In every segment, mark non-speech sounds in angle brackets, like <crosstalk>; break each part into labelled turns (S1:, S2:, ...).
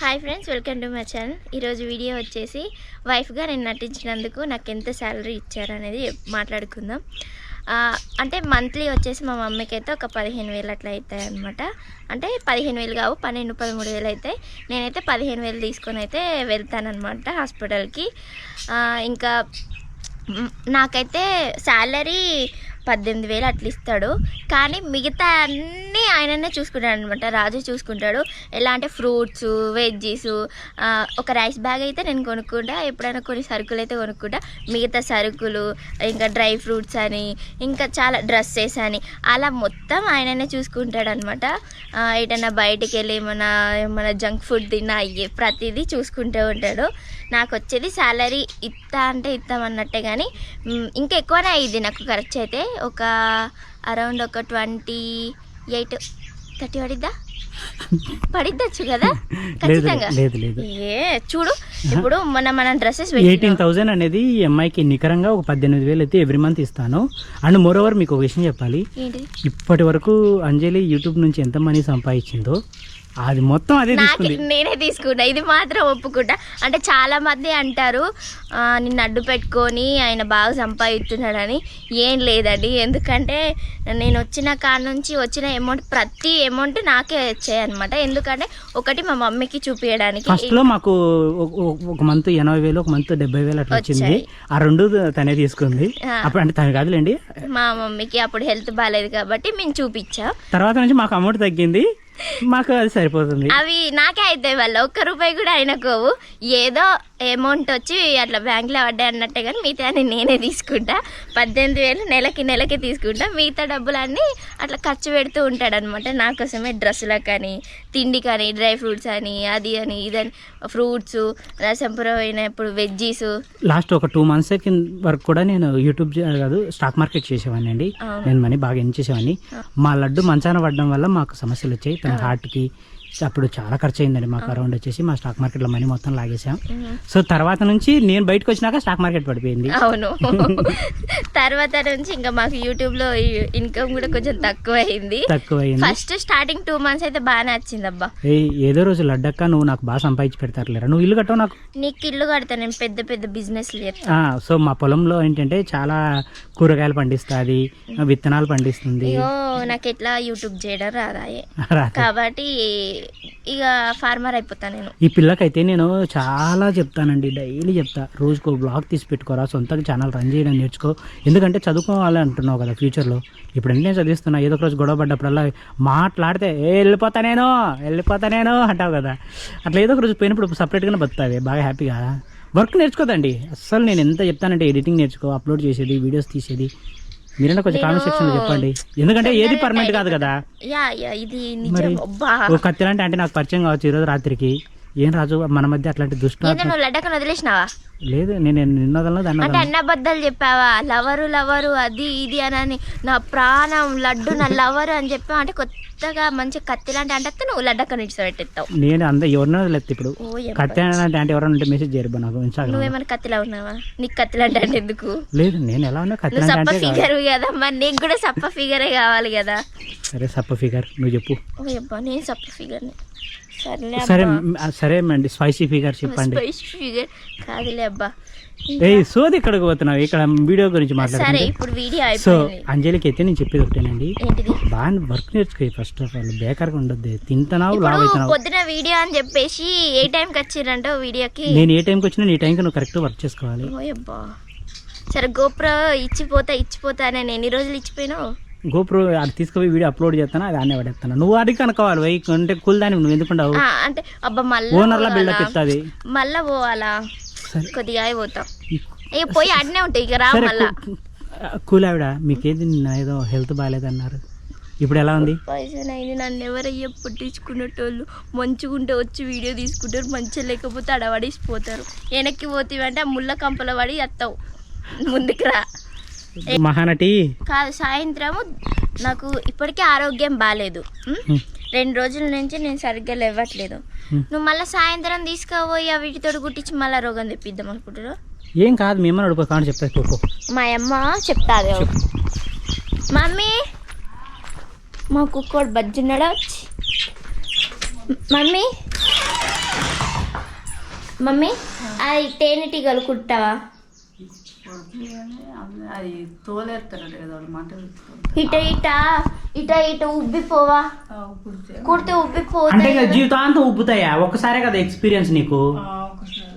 S1: Hi friends welcome to my channel. ఈరోజు video వచ్చేసి వైఫ్గా నేను నటించినందుకు నాకు ఎంత శాలరీ ఇచ్చారనేది మాట్లాడుకుందాం. అంటే మంత్లీ వచ్చేసి మా మమ్మీకి అయితే ఒక పదిహేను వేలు అట్లా అవుతాయి అనమాట అంటే పదిహేను వేలు కావు పన్నెండు పదమూడు వేలు అవుతాయి నేనైతే పదిహేను వేలు తీసుకొని అయితే వెళ్తానమాట హాస్పిటల్కి. ఇంకా నాకైతే శాలరీ పద్దెనిమిది వేలు అట్లా ఇస్తాడు కానీ మిగతా అన్నీ ఆయననే చూసుకుంటాడు అనమాట రాజు చూసుకుంటాడు. ఎలా అంటే ఫ్రూట్స్ వెజ్జీస్ ఒక రైస్ బ్యాగ్ అయితే నేను కొనుక్కుంటా. ఎప్పుడైనా కొన్ని సరుకులు అయితే కొనుక్కుంటా. మిగతా సరుకులు ఇంకా డ్రై ఫ్రూట్స్ అని ఇంకా చాలా డ్రెస్సెస్ అని అలా మొత్తం ఆయననే చూసుకుంటాడు అనమాట ఎటన్నా బయటికి వెళ్ళి ఏమైనా ఏమైనా జంక్ ఫుడ్ తిన్నా అయ్యే ప్రతిదీ చూసుకుంటూ ఉంటాడు. నాకు వచ్చేది శాలరీ ఇస్తా అంటే ఇస్తామన్నట్టే కానీ ఇంకా ఎక్కువనే అయ్యింది నాకు ఖర్చు అయితే ఒక అరౌండ్ ఒక ట్వంటీ ఎయిట్ థర్టీ పడిద్దా? పడిద్దచ్చు కదా? ఖచ్చితంగా.
S2: లేదు లేదు.
S1: ఏ చూడు ఇప్పుడు మన మన డ్రెస్సెస్
S2: ఎయిటీన్ థౌజండ్ అనేది ఈ అమ్మాయికి నికరంగా ఒక పద్దెనిమిది వేలు అయితే ఎవ్రీ మంత్ ఇస్తాను. అండ్ మోర్ ఓవర్ మీకు ఒక విషయం చెప్పాలి. ఇప్పటి వరకు అంజలి యూట్యూబ్ నుంచి ఎంత మనీ సంపాదించిందో అది మొత్తం అదే
S1: నేనే తీసుకున్నా. ఇది మాత్రం ఒప్పుకుంటా. అంటే చాలా మంది అంటారు "ఆ, నిన్ను అడ్డు పెట్టుకొని ఆయన బాగా సంపాదిస్తున్నాడని. ఏం లేదండి. ఎందుకంటే నేను వచ్చిన కాడ నుంచి వచ్చిన అమౌంట్ ప్రతి అమౌంట్ నాకే వచ్చాయి అనమాట ఎందుకంటే ఒకటి మా మమ్మీకి చూపించడానికి
S2: ఫస్ట్లో మాకు ఒక- మంత్ ఎనభై వేలు ఒక మంత్ డెబ్బై వేలు అట్లా వచ్చింది. ఆ రెండు తనే తీసుకుంది. అప్పుడు అంటే తను కాదులేండి.
S1: మా మమ్మీకి అప్పుడు హెల్త్ బాగాలేదు కాబట్టి మేము చూపించాం.
S2: తర్వాత నుంచి మాకు అమౌంట్ తగ్గింది. మాకు అది సరిపోతుంది.
S1: అవి నాకే అవుతాయి వల్ల ఒక్క రూపాయి కూడా అయినకోవు. ఏదో అమౌంట్ వచ్చి అట్లా బ్యాంక్లో పడ్డాయి అన్నట్టే కానీ మిగతా నేనే తీసుకుంటా. పద్దెనిమిది వేలు నెలకి నెలకి తీసుకుంటా. మిగతా డబ్బులన్నీ అట్లా ఖర్చు పెడుతూ ఉంటాడు అనమాట నా కోసమే డ్రెస్సులకు కానీ తిండి కానీ డ్రై ఫ్రూట్స్ అని అది అని ఇదని ఫ్రూట్స్ రసంపురం అయినప్పుడు వెజ్జీస్
S2: లాస్ట్ ఒక టూ మంత్స్ వరకు కూడా నేను యూట్యూబ్ కాదు స్టాక్ మార్కెట్ చేసేవాడిని అండి. నేను మనీ బాగా ఎన్ చేసేవాడిని. మా లడ్డు మంచాన పడడం వల్ల మాకు సమస్యలు వచ్చాయి. తన హార్ట్కి అప్పుడు చాలా ఖర్చు అయిందండి మాకు అరౌండ్ వచ్చేసి మా స్టాక్ మార్కెట్లో మనీ మొత్తం లాగేసాం. సో తర్వాత నుంచి నేను బయటకు వచ్చినాక స్టాక్ మార్కెట్ పడిపోయింది.
S1: అవును. <laughs> తర్వాత నుంచి ఇంకా మాకు యూట్యూబ్లో ఇన్కమ్ కూడా కొంచెం తక్కువ అయింది
S2: తక్కువ అయింది
S1: ఫస్ట్ స్టార్టింగ్ టూ మంత్స్ అయితే బాగానే వచ్చింది అబ్బా
S2: ఏదో రోజు లడ్డక్క నువ్వు నాకు బాగా సంపాదించి పెడతారులేరా? నువ్వు ఇల్లు కట్టవు నాకు.
S1: నీకు ఇల్లు కడతా నేను పెద్ద పెద్ద బిజినెస్
S2: సో మా పొలంలో ఏంటంటే చాలా కూరగాయలు పండిస్తుంది విత్తనాలు పండిస్తుంది.
S1: నాకు ఎట్లా యూట్యూబ్ చేయడం రాదాయే. కాబట్టి ఇక ఫార్మర్ అయిపోతా నేను.
S2: ఈ పిల్లకైతే నేను చాలా చెప్తానండి డైలీ చెప్తా. రోజుకో బ్లాగ్ తీసి పెట్టుకోరా సొంతంగా ఛానల్ రన్ చేయడం నేర్చుకో. ఎందుకంటే చదువుకోవాలి అంటున్నావు కదా ఫ్యూచర్లో ఇప్పుడు నేను చదివిస్తున్నా ఏదో ఒక రోజు గొడవ పడ్డప్పుడల్లా మాట్లాడితే ఏ వెళ్ళిపోతా నేను వెళ్ళిపోతా నేను అంటావు కదా. అట్లా ఏదో ఒక రోజు పోయినప్పుడు సపరేట్గానే బతుకుతావి బాగా హ్యాపీగా వర్క్ నేర్చుకోదండి. అస్సలు నేను ఎంత చెప్తానంటే ఎడిటింగ్ నేర్చుకో అప్లోడ్ చేసేది వీడియోస్ తీసేది. మీరైనా కొంచెం కామెంట్ సెక్షన్లో చెప్పండి. ఎందుకంటే ఏది పర్మనెంట్ కాదు కదా.
S1: యా యా ఇది నిజం. అబ్బా.
S2: ఓ కత్తిలాంటి అంటే నాకు పరిచయం కావచ్చు ఈరోజు రాత్రికి. ఏం రాజు మన మధ్య అట్లాంటి దుష్ట
S1: నువ్వు లడ్డకను వదిలేసినావా?
S2: లేదు నేను నిన్న వదలను దాన్ని
S1: అంటే
S2: వదలను.
S1: అన్నబద్దాలు చెప్పావా? లవరు లవరు అది ఇది అని నా ప్రాణం లడ్డు నా లవరు అని చెప్పావు? అంటే కొత్తగా మంచి కత్తి లాంటి అంటే నువ్వు లడ్డకను ఇచ్చి పెట్టేస్తావు.
S2: నేను అంద ఎవరినో వదిలేదు ఇప్పుడు. కత్తి అంటే అంటే ఎవరైనా ఉంటే మెసేజ్ చేయరు నాకు
S1: నువ్వేమైనా కత్తిలా ఉన్నావా? నీకు కత్తిలాంటి అంటే ఎందుకు?
S2: లేదు నేను ఎలా ఉన్నా కత్తి
S1: సప్ప. ఫిగర్ కదా. మరి నీకు కూడా సప్ప ఫిగరే కావాలి కదా.
S2: సరే సప్ప ఫిగర్ నువ్వు చెప్పు.
S1: నేను సప్ప ఫిగర్ని.
S2: సరే అండి స్పైసీ ఫిగర్ చెప్పండి.
S1: స్పైస్ ఫిగర్ కాదులే అబ్బా.
S2: ఏయ్ సోది ఇక్కడికి పోతున్నావు? ఇక్కడ వీడియో గురించి
S1: వీడియో
S2: సో అంజలికి అయితే నేను చెప్పేది ఒకటేనండి. బాగా వర్క్ నేర్చుకో ఫస్ట్ ఆఫ్ ఆల్ బేకార్గా ఉండొద్దు. తింటున్నావు లావ్ అవుతున్నావు
S1: పొద్దున వీడియో అని చెప్పేసి ఏ టైంకి వచ్చిరంటో వీడియోకి?
S2: నేను ఏ టైంకి వచ్చినా నీ టైంకి నువ్వు కరెక్ట్ వర్క్ చేసుకోవాలి.
S1: సరే గోప్రో ఇచ్చిపోతా ఇచ్చిపోతా నేను ఎన్ని రోజులు ఇచ్చిపోయినావు?
S2: గోప్రో అది తీసుకుపోయి వీడియో అప్లోడ్ చేస్తాను? అది అన్నీ పడేస్తాను? నువ్వు అది కనుక్కోవాలి వై అంటే కూల్ దాని నువ్వు ఎందుకుంటావు
S1: ఆ, అంటే అబ్బా మళ్ళా
S2: ఓనర్లా బిల్డప్? ఇస్తుంది.
S1: మళ్ళా పోవాలా? కొద్దిగా పోతాం. ఇక పోయి అడ్నే ఉంటాయి ఇక రా మళ్ళా.
S2: కూల్ ఆవిడ మీకేంది నిన్న ఏదో హెల్త్ బాగాలేదన్నారు. ఇప్పుడు ఎలా ఉంది?
S1: అయింది నన్ను ఎవరయ్యా పుట్టించుకునేటోళ్ళు? మంచిగుంటే వచ్చి వీడియో తీసుకుంటారు మంచిగా లేకపోతే అడవడిసిపోతారు వెనక్కి పోతేవంటే ఆ ముళ్ళ కంపల పడి వస్తావు ముందుకు రా.
S2: మహానటి.
S1: కాదు సాయంత్రము నాకు ఇప్పటికే ఆరోగ్యం బాగాలేదు. రెండు రోజుల నుంచి నేను సరిగ్గా లేవట్లేదు. నువ్వు మళ్ళీ సాయంత్రం తీసుకుపోయి ఆ వీటితో గుట్టించి మళ్ళీ రోగం తెప్పిద్దాం అనుకుంటున్నావు?
S2: ఏం కాదు మేమని అడుగు కోకో
S1: మా అమ్మ చెప్తాది మమ్మీ మా కుక్కోడు బజ్జున్నాడా? వచ్చి మమ్మీ మమ్మీ అది తేనెటీగలు కుట్టావా?
S3: అది తోలేస్తారట కదా వాళ్ళు మంట
S1: ఇట ఇట ఇట ఇట ఉబ్బిపోవా
S3: కుడితే
S2: అంటే ఇక జీవితాంతం ఉబ్బుతాయా? ఒక్కసారే కదా ఎక్స్పీరియన్స్ నీకు.
S3: ఒకసారి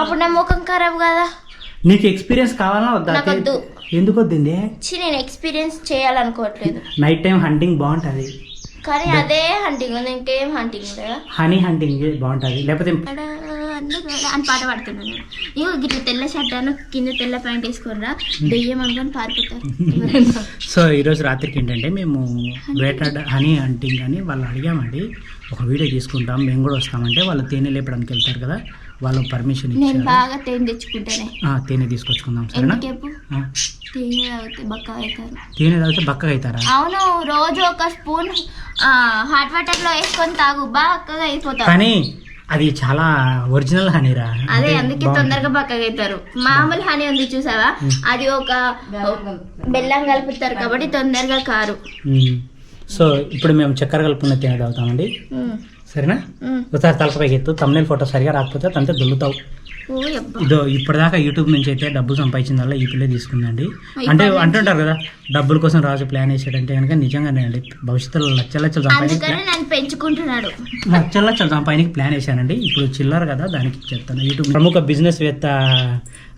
S1: అప్పుడు నా ముఖం ఖరాబ్ కదా.
S2: నీకు ఎక్స్పీరియన్స్ కావాలా వద్దా. ఎందుకు వద్దండి
S1: చి నేను ఎక్స్పీరియన్స్ చేయాలనుకోవట్లేదు.
S2: నైట్ టైం హంటింగ్ బాగుంటుంది.
S1: కానీ అదే హంటింగ్ ఉంది ఇంకేం హంటింగ్
S2: హనీ హంటింగ్ బాగుంటుంది. లేకపోతే
S1: అని పాట పాడుతున్నాను ఇగో గిట్ల తెల్ల షర్ట్ అను కింద తెల్ల ప్యాంట్ వేసుకోరా దెయ్యం అనుకొని పారిపోతారు. <laughs>
S2: సో ఈరోజు రాత్రికి ఏంటంటే మేము వేటాడ హనీ హంటింగ్ అని వాళ్ళు అడిగామండి. ఒక వీడియో తీసుకుంటాం మేము కూడా వస్తామంటే వాళ్ళు తేనె లేపడానికి వెళ్తారు కదా. వాళ్ళు పర్మిషన్
S1: నేను
S2: ఇచ్చారు.
S1: బాగా తేనె తెచ్చుకుంటానే.
S2: ఆ, తేనె తీసుకొచ్చుకుందాం సరేనా?
S1: ఎందుకేపు?
S2: ఆ,
S1: తేనె తాగితే బక్క అవుతారు.
S2: తేనె తాగితే బక్కగా అవుతారా?
S1: అవును రోజు ఒక స్పూన్ హాట్ వాటర్లో వేసుకొని తాగు బక్కగా అయిపోతావు.
S2: కానీ అది చాలా ఒరిజినల్ హనీరా
S1: అదే అందుకే. తొందరగా బక్కగా అవుతారు. మామూలు హనీ ఉంది చూసావా? అది ఒక బెల్లం కలుపుతారు కాబట్టి తొందరగా కారు.
S2: సో ఇప్పుడు మేము చక్కెర కలుపుకున్న తేనె తాగుతామండి.
S1: ఉమ్,
S2: సరేనా. ఒకసారి తలపైకి ఎత్తు తమ్ముళ్ళ ఫోటో సరిగా రాకపోతే తంతే దుల్లుతావు. ఇదో ఇప్పటిదాకా యూట్యూబ్ నుంచి అయితే డబ్బులు సంపాదించిన వల్ల ఈ పిల్లే తీసుకుందండి. అంటే అంటుంటారు కదా డబ్బుల కోసం రాజు ప్లాన్ వేసాడంటే కనుక నిజంగానే అండి భవిష్యత్తులో లక్షల లక్షలు
S1: పెంచుకుంటున్నాడు.
S2: లక్షల లక్షలు సంపాదించి ప్లాన్ వేసానండి. ఇప్పుడు చిల్లర కదా దానికి చెప్తాను. యూట్యూబ్ ప్రముఖ బిజినెస్ వేత్త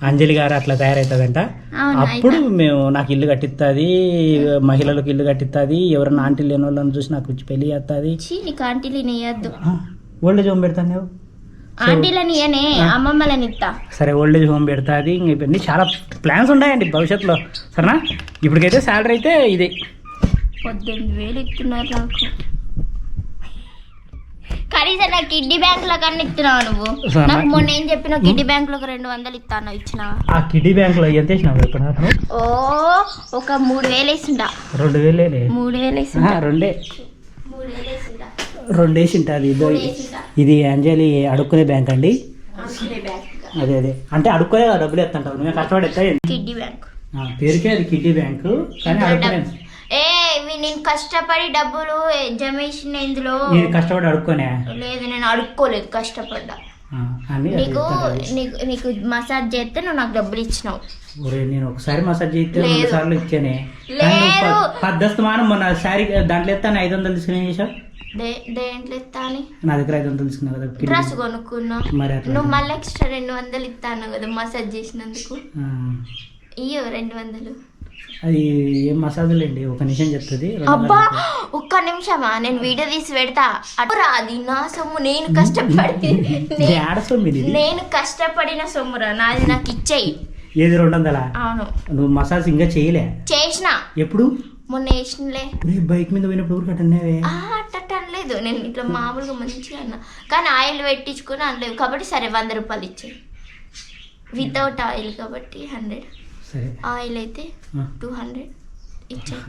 S2: అంజలి గారు అట్లా తయారవుతుందంట అప్పుడు మేము నాకు ఇల్లు కట్టిస్తుంది మహిళలకు ఇల్లు కట్టిస్తుంది ఎవరైనా ఆంటీ లేని వాళ్ళని చూసి నాకు పెళ్ళి చేస్తుంది ఓల్డేజ్ హోమ్ పెడతాను నువ్వు
S1: ఆంటీలని ఇయనే అమ్మమ్మలని ఇస్తా
S2: సరే ఓల్డేజ్ హోమ్ పెడుతుంది ఇంక ఇవన్నీ చాలా ప్లాన్స్ ఉన్నాయండి భవిష్యత్తులో. సరేనా? ఇప్పటికైతే శాలరీ అయితే ఇది.
S1: పద్దెనిమిది వేలు ఇస్తున్నారు నాకు. కనీసం నా కిడ్నీ బ్యాంక్లో కన్నా ఇస్తున్నావు నువ్వు?
S2: సరే,
S1: నాకు
S2: నాకు-
S1: మొన్న ఏం చెప్పిన కిడ్నీ బ్యాంక్లో రెండు వందలు ఇస్తాను ఇచ్చినావా?
S2: ఆ కిడ్నీ బ్యాంక్లో ఎంత వేసినావు ఇప్పుడు
S1: ఓ ఒక మూడు వేలు వేసిండా.
S2: రెండు వేలే
S1: మూడు వేలు వేసిండా.
S2: రెండే.
S1: మూడు వేలు వేసిండా.
S2: రెండు వేసి ఉంటుంది ఇదో ఇది అంజలి అడుక్కునే బ్యాంక్ అండి. అదే అదే. అంటే అడుక్కునే డబ్బులు ఎత్తుంటావు. నువ్వు కష్టపడి ఎత్తాయి
S1: కిడ్నీ బ్యాంక్.
S2: పేరుకే అది కిడ్నీ బ్యాంకు. కానీ అడుక్కునే
S1: ఏ నేను కష్టపడి డబ్బులు జమేసిన ఇందులో
S2: నేను కష్టపడి అడుక్కునే?
S1: లేదు నేను అడుక్కోలేదు కష్టపడ్డా. నీకు. నీకు నీకు మసాజ్ చేస్తే నువ్వు నాకు డబ్బులు ఇచ్చినావు.
S2: ఒరే నేను ఒకసారి మసాజ్ చేస్తే రెండు. సార్లు ఇచ్చానే. పద్దస్తమానం మొన్న శారీ దాంట్లో ఎత్తాను ఐదు వందలు తీసుకుని చేసావు?
S1: దేంట్లో ఇస్తా అని
S2: నా దగ్గర ఐదు వందలు తీసుకున్నావు కదా
S1: డ్రెస్ కొనుక్కున్నా
S2: మరి
S1: నువ్వు మళ్ళీ ఎక్స్ట్రా రెండు వందలు ఇస్తాను కదా మసాజ్ చేసినందుకు. ఇయ్యో రెండు వందలు.
S2: అది ఏం మసాజులు అండి? ఒక నిమిషం చెప్తుంది.
S1: అబ్బా ఒక్క నిమిషమా? నేను వీడియో తీసి పెడతా. అటురా అది నా సొమ్ము నేను కష్టపడి. <laughs> నేను కష్టపడిన సొమ్మురా? నాది నాకు ఇచ్చేయి.
S2: ఏది రెండు వందలా?
S1: అవును.
S2: నువ్వు మసాజ్ ఇంకా చేయలే?
S1: చేసిన.
S2: ఎప్పుడు?
S1: మొన్న వేసినలే
S2: బైక్ మీద పోయినప్పుడు ఊరు కట్టనేవే
S1: ఆ, అట్టట్ట అనలేదు నేను ఇట్లా మామూలుగా మంచిగా అన్నా. కానీ ఆయిల్ పెట్టించుకుని అనలేదు కాబట్టి సరే వంద రూపాయలు ఇచ్చాయి వితౌట్ ఆయిల్ కాబట్టి హండ్రెడ్. ఆయిల్ అయితే. టూ హండ్రెడ్ ఇచ్చాయి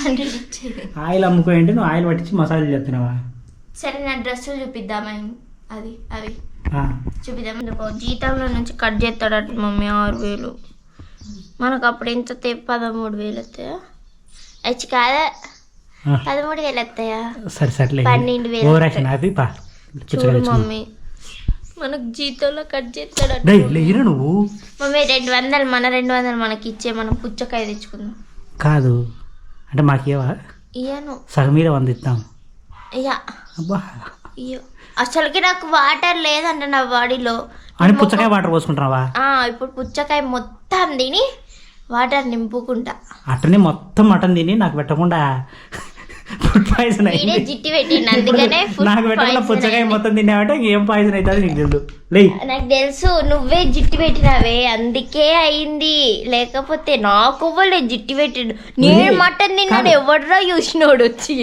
S1: హండ్రెడ్ ఇచ్చేది
S2: ఆయిల్ అమ్ముకోయండి నువ్వు ఆయిల్ పట్టించి మసాజ్ చేస్తున్నావా?
S1: సరే నా డ్రెస్సులు చూపిద్దామా అది అవి. చూపిద్దాం. జీతంలో నుంచి కట్ చేస్తాడట మమ్మీ ఆరు వేలు. మనకు అప్పుడు ఎంత తే పదమూడు వేలు వస్తాయా వచ్చి కాదా? పదమూడు వేలు వస్తాయా
S2: సరే సర్లే.
S1: పన్నెండు వేలు
S2: అది పా.
S1: చూడు మమ్మీ మనకు జీతంలో కట్ చేస్తాడట
S2: డై లేరా నువ్వు?
S1: మమ్మీ రెండు వందలు మన రెండు వందలు మనకి ఇచ్చే మనం పుచ్చకాయ తెచ్చుకుందాం.
S2: కాదు. అంటే మాకేవా
S1: ఇయ్యను.
S2: సగం మీద వంద ఇస్తాం.
S1: ఇయ్య.
S2: అబ్బా.
S1: అసలుకి నాకు వాటర్ లేదంట నా బాడీలో.
S2: అని పుచ్చకాయ వాటర్ పోసుకుంటున్నావా?
S1: ఆ, ఇప్పుడు పుచ్చకాయ మొత్తం తిని వాటర్ నింపుకుంటా.
S2: అట్టనే మొత్తం మటన్ తిని నాకు పెట్టకుండా ఫుడ్ పాయిజన్ అయింది.
S1: జిట్టి పెట్టిండు అందుకనే
S2: నాకు పుచ్చకాయ. మొత్తం తిన్నావంటే ఏం పాయిజన్ అవుతుంది నీకు తెలుసు. లే.
S1: నాకు తెలుసు నువ్వే జిట్టి పెట్టినావే అందుకే అయింది. లేకపోతే నాకు ఇవ్వలే జిట్టి పెట్టిండు. నేను మటన్ తిన్నాడు. ఎవడరా చూసినోడు వచ్చి.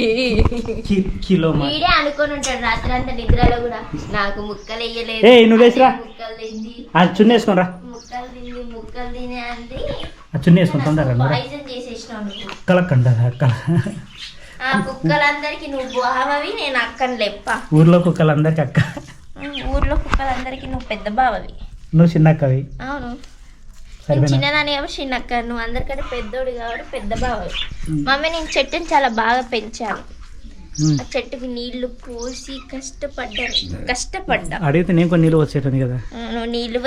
S2: కిలో
S1: వీడే అనుకొని ఉంటాడు రాత్రి అంతా నిద్రలో కూడా. నాకు ముక్కలు వేయలేదు.
S2: ఏయ్, నువ్వు వేసిరా.
S1: అదే
S2: చున్నీ
S1: ముక్కలు ముక్కలు తిని
S2: చున్నీ వేసుకొని తొందరగా
S1: ఆ కుక్కలందరికి నువ్వు బావవి నేను అక్కని లెప్ప.
S2: ఊర్లో కుక్కలందరికి అక్క.
S1: ఊర్లో కుక్కలందరికి నువ్వు పెద్ద బావవి.
S2: నువ్వు చిన్న అక్కవి
S1: అవును. నేను
S2: సరిపోయినా
S1: చిన్నదాని కాబట్టి చిన్నక్క నువ్వు అందరికంటే పెద్దోడు కాబట్టి పెద్ద బావవి. మమ్మీ నేను చెట్టుని చాలా బాగా పెంచాను. ఆ చెట్టుకి నీళ్ళు పోసి కష్టపడ్డాను. కష్టపడ్డా.
S2: అడిగితే నేను కొన్ని నీళ్ళు వచ్చేటని కదా.
S1: నువ్వు నీళ్ళు